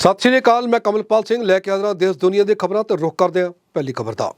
ਸਤਿ ਸ਼੍ਰੀ ਅਕਾਲ, ਮੈਂ ਕਮਲਪਾਲ ਸਿੰਘ। ਲੈ ਕੇ ਆ ਰਿਹਾ ਦੇਸ਼ ਦੁਨੀਆ ਦੀ ਖਬਰਾਂ ਤੇ ਰੁਕ ਕਰਦੇ ਹਾਂ। ਪਹਿਲੀ ਖਬਰ ਦਾ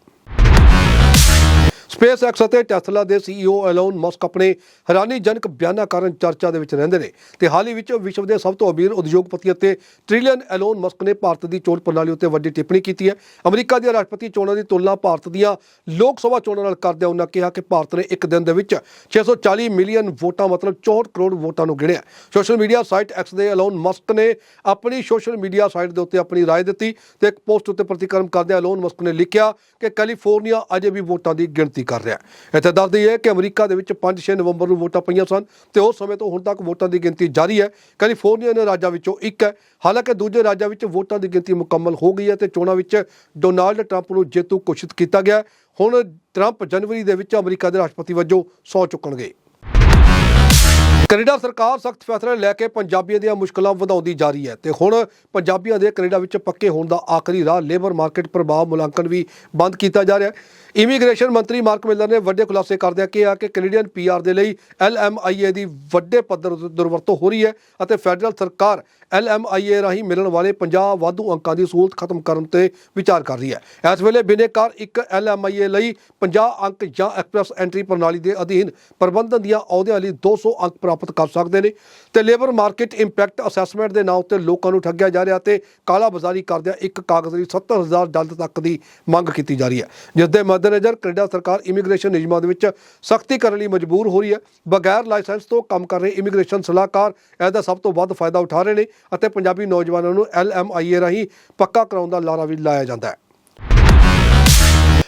ਸਪੇਸ ਐਕਸ ਅਤੇ ਟੈਸਲਾ ਦੇ ਸੀਈਓ ਐਲੋਨ ਮਸਕ ਆਪਣੇ ਹੈਰਾਨੀਜਨਕ ਬਿਆਨਾਂ ਕਾਰਨ ਚਰਚਾ ਦੇ ਵਿੱਚ ਰਹਿੰਦੇ ਨੇ ਤੇ ਹਾਲ ਹੀ ਵਿੱਚ ਵਿਸ਼ਵ ਦੇ ਸਭ ਤੋਂ ਅਮੀਰ ਉਦਯੋਗਪਤੀ ਅਤੇ ਟ੍ਰਿਲੀਅਨ ਐਲੋਨ ਮਸਕ ਨੇ ਭਾਰਤ ਦੀ ਚੋਣ ਪ੍ਰਣਾਲੀ ਉੱਤੇ ਵੱਡੀ ਟਿੱਪਣੀ ਕੀਤੀ ਹੈ ਅਮਰੀਕਾ ਦੀਆਂ ਰਾਸ਼ਟਰਪਤੀ ਚੋਣਾਂ ਦੀ ਤੁਲਨਾ ਭਾਰਤ ਦੀਆਂ ਲੋਕ ਸਭਾ ਚੋਣਾਂ ਨਾਲ ਕਰਦਿਆਂ ਉਹਨਾਂ ਕਿਹਾ ਕਿ ਭਾਰਤ ਨੇ ਇੱਕ ਦਿਨ ਦੇ ਵਿੱਚ 640 ਮਿਲੀਅਨ ਵੋਟਾਂ ਮਤਲਬ 64 ਕਰੋੜ ਵੋਟਾਂ ਨੂੰ ਗਿਣਿਆ ਸੋਸ਼ਲ ਮੀਡੀਆ ਸਾਈਟ ਐਕਸ ਦੇ ਐਲੋਨ ਮਸਕ ਨੇ ਆਪਣੀ ਸੋਸ਼ਲ ਮੀਡੀਆ ਸਾਈਟ ਦੇ ਉੱਤੇ ਆਪਣੀ رائے ਦਿੱਤੀ ਤੇ ਇੱਕ ਪੋਸਟ ਉੱਤੇ ਪ੍ਰਤੀਕਰਮ ਕਰਦਿਆਂ ਐਲੋਨ ਮਸਕ ਨੇ ਲਿਖਿਆ ਕਿ ਕੈਲੀਫੋਰਨੀਆ ਅਜੇ ਵੀ ਵੋਟਾਂ ਦੀ ਗਿਣਤੀ ਕਰ ਰਿਹਾ ਹੈ। ਇੱਥੇ ਦੱਸ ਦਈਏ ਕਿ ਅਮਰੀਕਾ ਦੇ ਵਿੱਚ 5-6 ਨਵੰਬਰ ਨੂੰ ਵੋਟਾਂ ਪਈਆਂ ਸਨ ਤੇ ਉਸ ਸਮੇਂ ਤੋਂ ਹੁਣ ਤੱਕ ਵੋਟਾਂ ਦੀ ਗਿਣਤੀ ਜਾਰੀ ਹੈ। ਕੈਲੀਫੋਰਨੀਆ ਦੇ ਰਾਜਾਂ ਵਿੱਚੋਂ ਇੱਕ ਹੈ। ਹਾਲਾਂਕਿ ਦੂਜੇ ਰਾਜਾਂ ਵਿੱਚ ਵੋਟਾਂ ਦੀ ਗਿਣਤੀ ਮੁਕੰਮਲ ਹੋ ਗਈ ਹੈ ਤੇ ਚੋਣਾਂ ਵਿੱਚ ਡੋਨਾਲਡ ਟਰੰਪ ਨੂੰ ਜੇਤੂ ਘੋਸ਼ਿਤ ਕੀਤਾ ਗਿਆ ਹੁਣ ਟਰੰਪ ਜਨਵਰੀ ਦੇ ਵਿੱਚ ਅਮਰੀਕਾ ਦੇ ਰਾਸ਼ਟਰਪਤੀ ਵਜੋਂ ਸਹੁੰ ਚੁੱਕਣਗੇ। ਕੈਨੇਡਾ ਸਰਕਾਰ ਸਖਤ ਫੈਸਲੇ ਲੈ ਕੇ ਪੰਜਾਬੀਆਂ ਦੀਆਂ ਮੁਸ਼ਕਲਾਂ ਵਧਾਉਂਦੀ ਜਾ ਰਹੀ ਹੈ ਤੇ ਹੁਣ ਪੰਜਾਬੀਆਂ ਦੇ ਕੈਨੇਡਾ ਵਿੱਚ ਪੱਕੇ ਹੋਣ ਦਾ ਆਖਰੀ ਰਾਹ ਲੇਬਰ ਮਾਰਕੀਟ ਪ੍ਰਭਾਵ ਮੁਲਾਂਕਣ ਵੀ ਬੰਦ ਕੀਤਾ ਜਾ ਰਿਹਾ ਹੈ। ਇਮੀਗ੍ਰੇਸ਼ਨ ਮੰਤਰੀ ਮਾਰਕ ਮਿਲਰ ਨੇ ਵੱਡੇ ਖੁਲਾਸੇ ਕਰਦਿਆਂ ਕਿਹਾ ਕਿ ਕੈਨੇਡੀਅਨ ਪੀਆਰ ਦੇ ਲਈ ਐਲਐਮਆਈਏ ਦੀ ਵੱਡੇ ਪੱਧਰ ਉੱਤੇ ਦੁਰਵਰਤੋਂ ਹੋ ਰਹੀ ਹੈ ਅਤੇ ਫੈਡਰਲ ਸਰਕਾਰ ਐਲਐਮਆਈਏ ਰਾਹੀਂ ਮਿਲਣ ਵਾਲੇ 50 ਵਾਧੂ ਅੰਕਾਂ ਦੀ ਸਹੂਲਤ ਖਤਮ ਕਰਨ ਤੇ ਵਿਚਾਰ ਕਰ ਰਹੀ ਹੈ। ਇਸ ਵੇਲੇ ਬਿਨੇਕਾਰ ਇੱਕ ਐਲਐਮਆਈਏ ਲਈ 50 ਅੰਕ ਜਾਂ ਐਕਸਪ੍ਰੈਸ ਐਂਟਰੀ ਪ੍ਰਣਾਲੀ ਦੇ ਅਧੀਨ ਪ੍ਰਬੰਧਨ ਦੀਆਂ ਅਹੁਦਿਆਂ ਲਈ 200 ਅੰਕ ਪ੍ਰਾਪਤ ਕਰ ਸਕਦੇ ਨੇ ਤੇ ਲੇਬਰ ਮਾਰਕੀਟ ਇੰਪੈਕਟ ਅਸੈਸਮੈਂਟ ਦੇ ਨਾਂ ਉੱਤੇ ਲੋਕਾਂ ਨੂੰ ਠੱਗਿਆ ਜਾ ਰਿਹਾ ਤੇ ਕਾਲਾ ਬਾਜ਼ਾਰੀ ਕਰਦਿਆਂ ਇੱਕ ਕਾਗਜ਼ ਲਈ 70000 ਡਾਲਰ ਤੱਕ ਦੀ ਮੰਗ ਕੀਤੀ ਜਾ ਰਹੀ ਹੈ। ਜਿਸ ਦੇ ਮੱਦੇਨਜ਼ਰ ਕੈਨੇਡਾ ਸਰਕਾਰ ਇਮੀਗ੍ਰੇਸ਼ਨ ਨਿਯਮਾਂ ਦੇ ਵਿੱਚ ਸਖਤੀ ਕਰਨ ਲਈ ਮਜਬੂਰ ਹੋ ਰਹੀ ਹੈ। ਬਗੈਰ ਲਾਇਸੈਂਸ ਤੋਂ ਕੰਮ ਕਰ ਰਹੇ ਇਮੀਗ੍ਰੇਸ਼ਨ ਸਲਾਹਕਾਰ ਇਸ ਦਾ ਸਭ ਤੋਂ ਵੱਧ ਫਾਇਦਾ ਉਠਾ ਰਹੇ ਨੇ ਅਤੇ ਪੰਜਾਬੀ ਨੌਜਵਾਨਾਂ ਨੂੰ ਐਲਐਮਆਈਏ ਰਾਹੀਂ ਪੱਕਾ ਕਰਾਉਣ ਦਾ ਲਾਰਾ ਵੀ ਲਾਇਆ ਜਾਂਦਾ ਹੈ।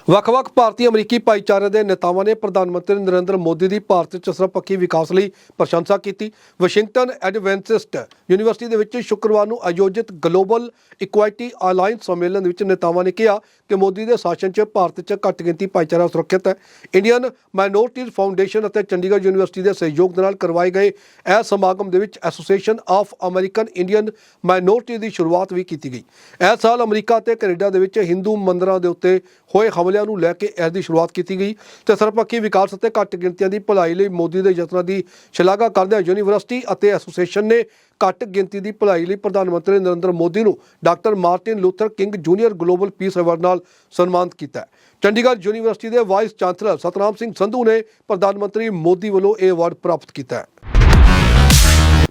ਵੱਖ-ਵੱਖ ਭਾਰਤੀ ਅਮਰੀਕੀ ਭਾਈਚਾਰੇ ਦੇ ਨੇਤਾਵਾਂ ਨੇ ਪ੍ਰਧਾਨ ਮੰਤਰੀ ਨਰਿੰਦਰ ਮੋਦੀ ਦੀ ਭਾਰਤ 'ਚ ਸਰਬਪੱਖੀ ਵਿਕਾਸ ਲਈ ਪ੍ਰਸ਼ੰਸਾ ਕੀਤੀ। ਵਾਸ਼ਿੰਗਟਨ ਐਡਵੈਂਟਿਸਟ ਯੂਨੀਵਰਸਿਟੀ ਦੇ ਵਿੱਚ ਸ਼ੁੱਕਰਵਾਰ ਨੂੰ ਆਯੋਜਿਤ ਗਲੋਬਲ ਇਕੁਆਲਿਟੀ ਅਲਾਈਅੰਸ ਸੰਮੇਲਨ ਵਿੱਚ ਨੇਤਾਵਾਂ ਨੇ ਕਿਹਾ ਕਿ ਮੋਦੀ ਦੇ ਸ਼ਾਸਨ 'ਚ ਭਾਰਤ 'ਚ ਘੱਟ ਗਿਣਤੀ ਭਾਈਚਾਰਾ ਸੁਰੱਖਿਅਤ ਹੈ। ਇੰਡੀਅਨ ਮਾਈਨੋਰਟੀਜ਼ ਫਾਊਂਡੇਸ਼ਨ ਅਤੇ ਚੰਡੀਗੜ੍ਹ ਯੂਨੀਵਰਸਿਟੀ ਦੇ ਸਹਿਯੋਗ ਨਾਲ ਕਰਵਾਏ ਗਏ ਇਹ ਸਮਾਗਮ ਦੇ ਵਿੱਚ association of American Indian minority ਦੀ ਸ਼ੁਰੂਆਤ ਵੀ ਕੀਤੀ ਗਈ। ਇਹ ਸਾਲ ਅਮਰੀਕਾ ਅਤੇ ਕੈਨੇਡਾ ਦੇ ਵਿੱਚ ਹਿੰਦੂ ਮੰਦਰਾਂ ਦੇ ਉੱਤੇ ਹੋਏ ਹਮਲੇ ਹਮਲਿਆਂ ਨੂੰ ਲੈ ਕੇ ਇਸ ਦੀ ਸ਼ੁਰੂਆਤ ਕੀਤੀ ਗਈ ਤੇ ਸਰਬਪੱਖੀ ਵਿਕਾਸ ਅਤੇ ਘੱਟ ਗਿਣਤੀਆਂ ਦੀ ਭਲਾਈ ਲਈ ਮੋਦੀ ਦੇ ਯਤਨਾਂ ਦੀ ਸ਼ਲਾਘਾ ਕਰਦਿਆਂ ਯੂਨੀਵਰਸਿਟੀ ਅਤੇ ਐਸੋਸੀਏਸ਼ਨ ਨੇ ਘੱਟ ਗਿਣਤੀ ਦੀ ਭਲਾਈ ਲਈ ਪ੍ਰਧਾਨ ਮੰਤਰੀ ਨਰਿੰਦਰ ਮੋਦੀ ਨੂੰ doctor Martin Luther King junior global peace award ਨਾਲ ਸਨਮਾਨਿਤ ਕੀਤਾ ਚੰਡੀਗੜ੍ਹ ਯੂਨੀਵਰਸਿਟੀ ਦੇ ਵਾਈਸ ਚਾਂਸਲਰ ਸਤਨਾਮ ਸਿੰਘ ਸੰਧੂ ਨੇ ਪ੍ਰਧਾਨ ਮੰਤਰੀ ਮੋਦੀ ਵੱਲੋਂ ਇਹ ਅਵਾਰਡ ਪ੍ਰਾਪਤ ਕੀਤਾ ਹੈ।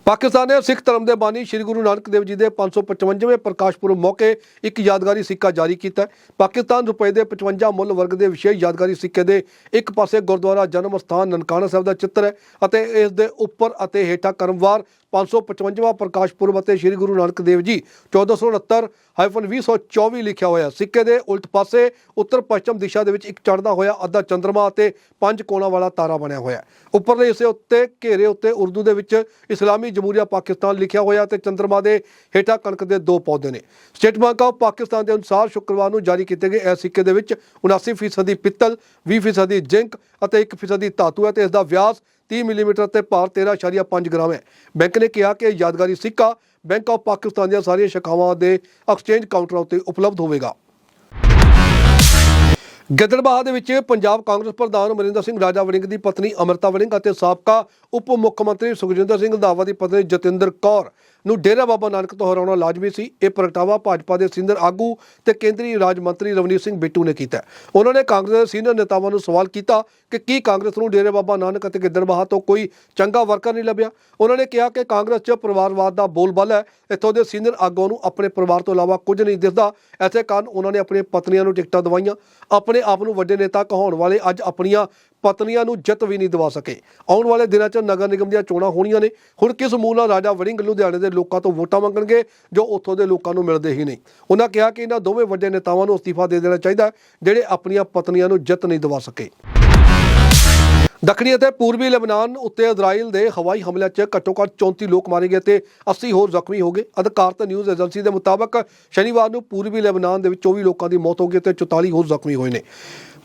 ਪਾਕਿਸਤਾਨ ਨੇ ਸਿੱਖ ਧਰਮ ਦੇ ਬਾਨੀ ਸ੍ਰੀ ਗੁਰੂ ਨਾਨਕ ਦੇਵ ਜੀ ਦੇ 555ਵੇਂ ਪ੍ਰਕਾਸ਼ ਪੁਰਬ ਮੌਕੇ ਇੱਕ ਯਾਦਗਾਰੀ ਸਿੱਕਾ ਜਾਰੀ ਕੀਤਾ ਪਾਕਿਸਤਾਨ ਰੁਪਏ ਦੇ 55 ਮੁੱਲ ਵਰਗ ਦੇ ਵਿਸ਼ੇਸ਼ ਯਾਦਗਾਰੀ ਸਿੱਕੇ ਦੇ ਇੱਕ ਪਾਸੇ ਗੁਰਦੁਆਰਾ ਜਨਮ ਸਥਾਨ ਨਨਕਾਣਾ ਸਾਹਿਬ ਦਾ ਚਿੱਤਰ ਹੈ ਅਤੇ ਇਸ ਦੇ ਉੱਪਰ ਅਤੇ ਹੇਠਾਂ ਕਰਮਵਾਰ 555ਵਾਂ ਪ੍ਰਕਾਸ਼ ਪੁਰਬ ਅਤੇ ਸ੍ਰੀ ਗੁਰੂ ਨਾਨਕ ਦੇਵ ਜੀ 1469 2024 ਲਿਖਿਆ ਹੋਇਆ ਸਿੱਕੇ ਦੇ ਉਲਟ ਪਾਸੇ ਉੱਤਰ ਪੱਛਮ ਦਿਸ਼ਾ ਦੇ ਵਿੱਚ ਇੱਕ ਚੜ੍ਹਦਾ ਹੋਇਆ ਅੱਧਾ ਚੰਦਰਮਾ ਅਤੇ ਪੰਜ ਕੋਣਾਂ ਵਾਲਾ ਤਾਰਾ ਬਣਿਆ ਹੋਇਆ ਹੈ। ਉੱਪਰਲੇ ਹਿੱਸੇ ਉੱਤੇ ਘੇਰੇ ਉੱਤੇ ਉਰਦੂ ਦੇ ਵਿੱਚ ਇਸਲਾਮੀ ਜਮਹੂਰੀਆ ਪਾਕਿਸਤਾਨ ਲਿਖਿਆ ਹੋਇਆ ਤੇ ਚੰਦਰਮਾ ਦੇ ਹੇਠਾਂ ਕਣਕ ਦੇ ਦੋ ਪੌਦੇ ਨੇ। ਸਟੇਟ ਬੈਂਕ ਆਫ ਪਾਕਿਸਤਾਨ ਦੇ ਅਨੁਸਾਰ ਸ਼ੁੱਕਰਵਾਰ ਨੂੰ ਜਾਰੀ ਕੀਤੇ ਗਏ ਇਸ ਸਿੱਕੇ ਦੇ ਵਿੱਚ 79% ਦੀ ਪਿੱਤਲ 20% ਦੀ ਜ਼ਿੰਕ ਅਤੇ 1% ਦੀ ਧਾਤੂ ਹੈ ਤੇ ਇਸ ਦਾ ਵਿਆਸ 30 ਮਿਲੀਮੀਟਰ ਤੇ ਭਾਰ 13.5 ਗ੍ਰਾਮ ਹੈ। ਬੈਂਕ ਨੇ ਕਿਹਾ ਕਿ ਯਾਦਗਾਰੀ ਸਿੱਕਾ ਬੈਂਕ ਆਫ ਪਾਕਿਸਤਾਨ ਦੀਆਂ ਸਾਰੀਆਂ ਸ਼ਾਖਾਵਾਂ ਦੇ ਐਕਸਚੇਂਜ ਕਾਊਂਟਰਾਂ ਉੱਤੇ ਉਪਲਬਧ ਹੋਵੇਗਾ। ਗਿੱਦੜਬਾਹਾ ਦੇ ਵਿੱਚ ਪੰਜਾਬ ਕਾਂਗਰਸ ਪ੍ਰਧਾਨ ਅਮਰਿੰਦਰ ਸਿੰਘ ਰਾਜਾ ਵੜਿੰਗ ਦੀ ਪਤਨੀ ਅਮਰਤਾ ਵੜਿੰਗ ਅਤੇ ਸਾਬਕਾ ਉਪ ਮੁੱਖ ਮੰਤਰੀ ਸੁਖਜਿੰਦਰ ਸਿੰਘ ਰੰਧਾਵਾ ਦੀ ਪਤਨੀ ਜਤਿੰਦਰ ਕੌਰ ਨੂੰ ਡੇਰਾ ਬਾਬਾ ਨਾਨਕ ਤੋਂ ਹਰਾਉਣਾ ਲਾਜ਼ਮੀ ਸੀ। ਇਹ ਪ੍ਰਗਟਾਵਾ ਭਾਜਪਾ ਦੇ ਸੀਨੀਅਰ ਆਗੂ ਤੇ ਕੇਂਦਰੀ ਰਾਜ ਮੰਤਰੀ ਰਵਨੀਤ ਸਿੰਘ ਬਿੱਟੂ ਨੇ ਕੀਤਾ। ਉਹਨਾਂ ਨੇ ਕਾਂਗਰਸ ਦੇ ਸੀਨੀਅਰ ਨੇਤਾਵਾਂ ਨੂੰ ਸਵਾਲ ਕੀਤਾ ਕਿ ਕੀ ਕਾਂਗਰਸ ਨੂੰ ਡੇਰਾ ਬਾਬਾ ਨਾਨਕ ਅਤੇ ਗਿੱਦੜਬਾਹਾ ਤੋਂ ਕੋਈ ਚੰਗਾ ਵਰਕਰ ਨਹੀਂ ਲੱਭਿਆ। ਉਹਨਾਂ ਨੇ ਕਿਹਾ ਕਿ ਕਾਂਗਰਸ 'ਚ ਪਰਿਵਾਰਵਾਦ ਦਾ ਬੋਲਬਾਲਾ ਹੈ। ਇੱਥੋਂ ਦੇ ਸੀਨੀਅਰ ਆਗੂਆਂ ਨੂੰ ਆਪਣੇ ਪਰਿਵਾਰ ਤੋਂ ਇਲਾਵਾ ਕੁਝ ਨਹੀਂ ਦਿਸਦਾ। ਐਸੇ ਕਾਰਨ ਉਹਨਾਂ ਨੇ ਆਪਣੀਆਂ ਪਤਨੀਆਂ ਨੂੰ ਟਿਕਟਾਂ ਦਵਾਈਆਂ। ਆਪਣੇ ਆਪ ਨੂੰ ਵੱਡੇ ਨੇਤਾ ਕਹਾਉਣ ਵਾਲੇ ਅੱਜ ਆਪਣੀਆਂ ਪਤਨੀਆਂ ਨੂੰ ਜਿੱਤ ਵੀ ਨਹੀਂ ਦਿਵਾ ਸਕੇ। ਆਉਣ ਵਾਲੇ ਦਿਨਾਂ 'ਚ ਨਗਰ ਨਿਗਮ ਦੀਆਂ ਚੋਣਾਂ ਹੋਣੀਆਂ ਨੇ। ਹੁਣ ਕਿਸ ਮੂਲ ਨਾਲ ਰਾਜਾ ਵੜਿੰਗ ਲੁਧਿਆਣੇ ਦੇ ਲੋਕਾਂ ਤੋਂ ਵੋਟਾਂ ਮੰਗਣਗੇ, ਜੋ ਉੱਥੋਂ ਦੇ ਲੋਕਾਂ ਨੂੰ ਮਿਲਦੇ ਹੀ ਨਹੀਂ। ਉਹਨਾਂ ਕਿਹਾ ਕਿ ਇਹਨਾਂ ਦੋਵੇਂ ਵੱਡੇ ਨੇਤਾਵਾਂ ਨੂੰ ਅਸਤੀਫਾ ਦੇ ਦੇਣਾ ਚਾਹੀਦਾ ਜਿਹੜੇ ਆਪਣੀਆਂ ਪਤਨੀਆਂ ਨੂੰ ਜਿੱਤ ਨਹੀਂ ਦਿਵਾ ਸਕੇ। ਦੱਖਣੀ ਅਤੇ ਪੂਰਬੀ ਲੈਬਨਾਨ ਉੱਤੇ ਇਜ਼ਰਾਈਲ ਦੇ ਹਵਾਈ ਹਮਲਿਆਂ 'ਚ ਘੱਟੋ-ਘੱਟ 34 ਲੋਕ ਮਾਰੇ ਗਏ ਤੇ 80 ਹੋਰ ਜ਼ਖਮੀ ਹੋ ਗਏ। ਅਧਿਕਾਰਤ ਨਿਊਜ਼ ਏਜੰਸੀ ਦੇ ਮੁਤਾਬਕ ਸ਼ਨੀਵਾਰ ਨੂੰ ਪੂਰਬੀ ਲੈਬਨਾਨ ਦੇ ਵਿੱਚ 24 ਲੋਕਾਂ ਦੀ ਮੌਤ ਹੋ ਗਈ ਤੇ 44 ਹੋਰ ਜ਼ਖਮੀ ਹੋਏ ਨੇ।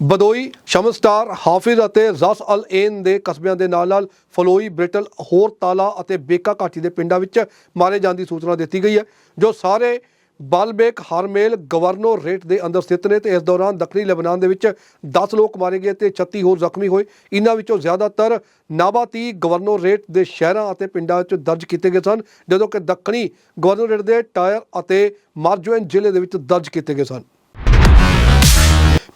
ਬਦੋਈ, ਸ਼ਮਸਟਾਰ, ਹਾਫਿਜ਼ ਅਤੇ ਜ਼ਸ ਅਲ ਏਨ ਦੇ ਕਸਬਿਆਂ ਦੇ ਨਾਲ-ਨਾਲ ਫਲੋਈ, ਬ੍ਰਿਟਲ, ਹੋਰ ਤਾਲਾ ਅਤੇ ਬੇਕਾ ਘਾਟੀ ਦੇ ਪਿੰਡਾਂ ਵਿੱਚ ਮਾਰੇ ਜਾਣ ਦੀ ਸੂਚਨਾ ਦਿੱਤੀ ਗਈ ਹੈ, ਜੋ ਸਾਰੇ ਬਾਲਬੇਕ ਹਾਰਮੇਲ ਗਵਰਨਰ ਰੇਟ ਦੇ ਅੰਦਰ ਸਥਿਤ ਨੇ ਤੇ ਇਸ ਦੌਰਾਨ ਦੱਖਣੀ ਲੈਬਨਾਨ ਦੇ ਵਿੱਚ 10 ਲੋਕ ਮਾਰੇ ਗਏ ਤੇ 36 ਹੋਰ ਜ਼ਖਮੀ ਹੋਏ। ਇਹਨਾਂ ਵਿੱਚੋਂ ਜ਼ਿਆਦਾਤਰ ਨਾਬਾਤੀ ਗਵਰਨਰ ਰੇਟ ਦੇ ਸ਼ਹਿਰਾਂ ਅਤੇ ਪਿੰਡਾਂ ਵਿੱਚ ਦਰਜ ਕੀਤੇ ਗਏ ਸਨ, ਜਦੋਂ ਕਿ ਦੱਖਣੀ ਗਵਰਨਰ ਰੇਟ ਦੇ ਟਾਇਰ ਅਤੇ ਮਾਰਜੋਇਨ ਜ਼ਿਲ੍ਹੇ ਦੇ ਵਿੱਚ ਦਰਜ ਕੀਤੇ ਗਏ ਸਨ।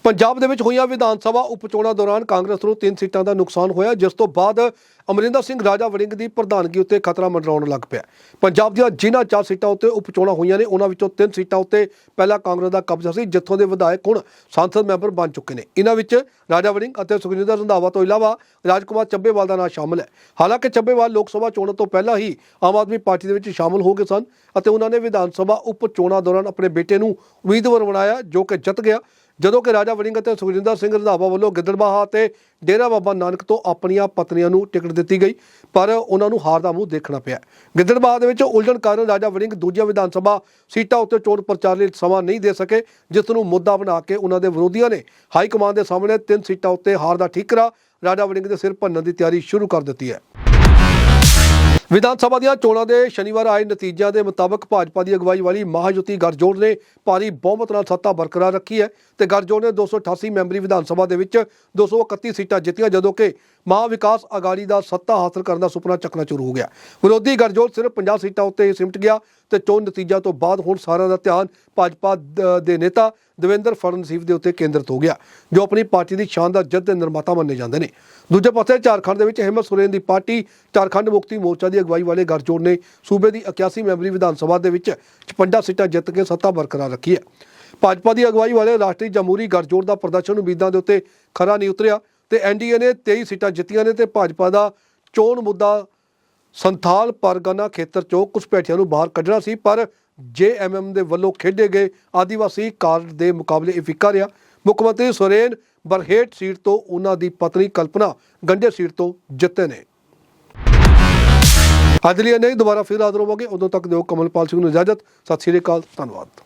ਪੰਜਾਬ ਦੇ ਵਿੱਚ ਹੋਈਆਂ ਵਿਧਾਨ ਸਭਾ ਉਪਚੋਣਾਂ ਦੌਰਾਨ ਕਾਂਗਰਸ ਨੂੰ ਤਿੰਨ ਸੀਟਾਂ ਦਾ ਨੁਕਸਾਨ ਹੋਇਆ, ਜਿਸ ਤੋਂ ਬਾਅਦ ਅਮਰਿੰਦਰ ਸਿੰਘ ਰਾਜਾ ਵੜਿੰਗ ਦੀ ਪ੍ਰਧਾਨਗੀ ਉੱਤੇ ਖਤਰਾ ਮੰਡਰਾਉਣ ਲੱਗ ਪਿਆ। ਪੰਜਾਬ ਦੀਆਂ ਜਿਨ੍ਹਾਂ ਚਾਰ ਸੀਟਾਂ ਉੱਤੇ ਉਪਚੋਣਾਂ ਹੋਈਆਂ ਨੇ, ਉਹਨਾਂ ਵਿੱਚੋਂ ਤਿੰਨ ਸੀਟਾਂ ਉੱਤੇ ਪਹਿਲਾਂ ਕਾਂਗਰਸ ਦਾ ਕਬਜ਼ਾ ਸੀ, ਜਿੱਥੋਂ ਦੇ ਵਿਧਾਇਕ ਹੁਣ ਸੰਸਦ ਮੈਂਬਰ ਬਣ ਚੁੱਕੇ ਨੇ। ਇਹਨਾਂ ਵਿੱਚ ਰਾਜਾ ਵੜਿੰਗ ਅਤੇ ਸੁਖਜਿੰਦਰ ਰੰਧਾਵਾ ਤੋਂ ਇਲਾਵਾ ਰਾਜਕੁਮਾਰ ਚੱਬੇਵਾਲ ਦਾ ਨਾਮ ਸ਼ਾਮਲ ਹੈ। ਹਾਲਾਂਕਿ ਚੱਬੇਵਾਲ ਲੋਕ ਸਭਾ ਚੋਣਾਂ ਤੋਂ ਪਹਿਲਾਂ ਹੀ ਆਮ ਆਦਮੀ ਪਾਰਟੀ ਦੇ ਵਿੱਚ ਸ਼ਾਮਲ ਹੋ ਗਏ ਸਨ ਅਤੇ ਉਹਨਾਂ ਨੇ ਵਿਧਾਨ ਸਭਾ ਉਪ ਚੋਣਾਂ ਦੌਰਾਨ ਆਪਣੇ ਬੇਟੇ ਨੂੰ ਉਮੀਦਵਾਰ ਬਣਾਇਆ, ਜੋ ਕਿ ਜਿੱਤ ਗਿਆ। ਜਦੋਂ ਕਿ ਰਾਜਾ ਵੜਿੰਗ ਅਤੇ ਸੁਖਜਿੰਦਰ ਸਿੰਘ ਰੰਧਾਵਾ ਵੱਲੋਂ ਗਿੱਦੜਬਾਹਾ ਅਤੇ ਡੇਰਾ ਬਾਬਾ ਨਾਨਕ ਤੋਂ ਆਪਣੀਆਂ ਪਤਨੀਆਂ ਨੂੰ ਟਿਕਟ ਦਿੱਤੀ ਗਈ, ਪਰ ਉਹਨਾਂ ਨੂੰ ਹਾਰ ਦਾ ਮੂੰਹ ਦੇਖਣਾ ਪਿਆ। ਗਿੱਦੜਬਾਹਾ ਦੇ ਵਿੱਚ ਉਲਝਣ ਕਾਰਨ ਰਾਜਾ ਵੜਿੰਗ ਦੂਜੀਆਂ ਵਿਧਾਨ ਸਭਾ ਸੀਟਾਂ ਉੱਤੇ ਚੋਣ ਪ੍ਰਚਾਰ ਲਈ ਸਮਾਂ ਨਹੀਂ ਦੇ ਸਕੇ, ਜਿਸ ਨੂੰ ਮੁੱਦਾ ਬਣਾ ਕੇ ਉਹਨਾਂ ਦੇ ਵਿਰੋਧੀਆਂ ਨੇ ਹਾਈ ਕਮਾਂਡ ਦੇ ਸਾਹਮਣੇ ਤਿੰਨ ਸੀਟਾਂ ਉੱਤੇ ਹਾਰ ਦਾ ਠੀਕਰਾ ਰਾਜਾ ਵੜਿੰਗ ਦੇ ਸਿਰ ਭੰਨਣ ਦੀ ਤਿਆਰੀ ਸ਼ੁਰੂ ਕਰ ਦਿੱਤੀ ਹੈ। ਵਿਧਾਨ ਸਭਾ ਦੀਆਂ ਚੋਣਾਂ ਦੇ ਸ਼ਨੀਵਾਰ ਆਏ ਨਤੀਜਿਆਂ ਦੇ ਮੁਤਾਬਕ ਭਾਜਪਾ ਦੀ ਅਗਵਾਈ ਵਾਲੀ ਮਹਾਯੁਤੀ ਗਰਜੋੜ ਨੇ ਭਾਰੀ ਬਹੁਮਤ ਨਾਲ ਸੱਤਾ ਬਰਕਰਾਰ ਰੱਖੀ ਹੈ ਤੇ ਗਰਜੋੜ ਨੇ 288 ਮੈਂਬਰੀ ਵਿਧਾਨ ਸਭਾ ਦੇ ਵਿੱਚ 231 ਸੀਟਾਂ ਜਿੱਤੀਆਂ, ਜਦੋਂ ਕਿ ਮਹਾ ਵਿਕਾਸ ਅਗਾੜੀ ਦਾ ਸੱਤਾ ਹਾਸਲ ਕਰਨ ਦਾ ਸੁਪਨਾ ਚੱਕਣਾ ਸ਼ੁਰੂ ਹੋ ਗਿਆ। ਵਿਰੋਧੀ ਗਠਜੋੜ ਸਿਰਫ 50 ਸੀਟਾਂ ਉੱਤੇ ਹੀ ਸਿਮਟ ਗਿਆ ਤੇ ਚੋਣ ਨਤੀਜਾ ਤੋਂ ਬਾਅਦ ਹੁਣ ਸਾਰਿਆਂ ਦਾ ਧਿਆਨ ਭਾਜਪਾ ਦੇ ਨੇਤਾ ਦਵਿੰਦਰ ਫੜਨਸੀਫ ਦੇ ਉੱਤੇ ਕੇਂਦਰਿਤ ਹੋ ਗਿਆ, ਜੋ ਆਪਣੀ ਪਾਰਟੀ ਦੀ ਸ਼ਾਨਦਾਰ ਜਿੱਤ ਦੇ ਨਿਰਮਾਤਾ ਮੰਨੇ ਜਾਂਦੇ ਨੇ। ਦੂਜੇ ਪਾਸੇ ਝਾਰਖੰਡ ਦੇ ਵਿੱਚ ਹਿੰਮਤ ਸੋਰੇਨ ਦੀ ਪਾਰਟੀ ਝਾਰਖੰਡ ਮੁਕਤੀ ਮੋਰਚਾ ਦੀ ਅਗਵਾਈ ਵਾਲੇ ਗਠਜੋੜ ਨੇ ਸੂਬੇ ਦੀ 81 ਮੈਂਬਰੀ ਵਿਧਾਨ ਸਭਾ ਦੇ ਵਿੱਚ 56 ਸੀਟਾਂ ਜਿੱਤ ਕੇ ਸੱਤਾ ਬਰਕਰਾਰ ਰੱਖੀ ਹੈ। ਭਾਜਪਾ ਦੀ ਅਗਵਾਈ ਵਾਲੇ ਰਾਸ਼ਟਰੀ ਜਮਹੂਰੀ ਗਠਜੋੜ ਦਾ ਪ੍ਰਦਰਸ਼ਨ ਉਮੀਦਾਂ ਦੇ ਉੱਤੇ ਖਰਾ ਨਹੀਂ ਉਤਰਿਆ। ਤੇ ਐਨਡੀਏ ਨੇ 23 ਸੀਟਾਂ ਜਿੱਤੀਆਂ ਨੇ ਤੇ ਭਾਜਪਾ ਦਾ ਚੋਣ ਮੁੱਦਾ ਸੰਥਾਲ ਪਰਗਨਾ ਖੇਤਰ ਚੋਂ ਘੁਸਪੈਠੀਆਂ ਨੂੰ ਬਾਹਰ ਕੱਢਣਾ ਸੀ, ਪਰ ਜੇਐਮਐਮ ਦੇ ਵੱਲੋਂ ਖੇਡੇ ਗਏ ਆਦੀਵਾਸੀ ਕਾਰਡ ਦੇ ਮੁਕਾਬਲੇ ਇਹ ਫਿੱਕਾ ਰਿਹਾ। ਮੁੱਖ ਮੰਤਰੀ ਸੋਰੇਨ ਬਰਹੇਟ ਸੀਟ ਤੋਂ ਉਹਨਾਂ ਦੀ ਪਤਨੀ ਕਲਪਨਾ ਗੰਡੇ ਸੀਟ ਤੋਂ ਜਿੱਤੇ ਨੇ। ਅੱਜ ਲਈ ਨਹੀਂ ਦੁਬਾਰਾ ਫਿਰ ਹਾਜ਼ਰ ਹੋਵਾਂਗੇ। ਉਦੋਂ ਤੱਕ ਦਿਓ ਕਮਲਪਾਲ ਸਿੰਘ ਨੂੰ ਇਜਾਜ਼ਤ। ਸਤਿ ਸ਼੍ਰੀ ਅਕਾਲ, ਧੰਨਵਾਦ।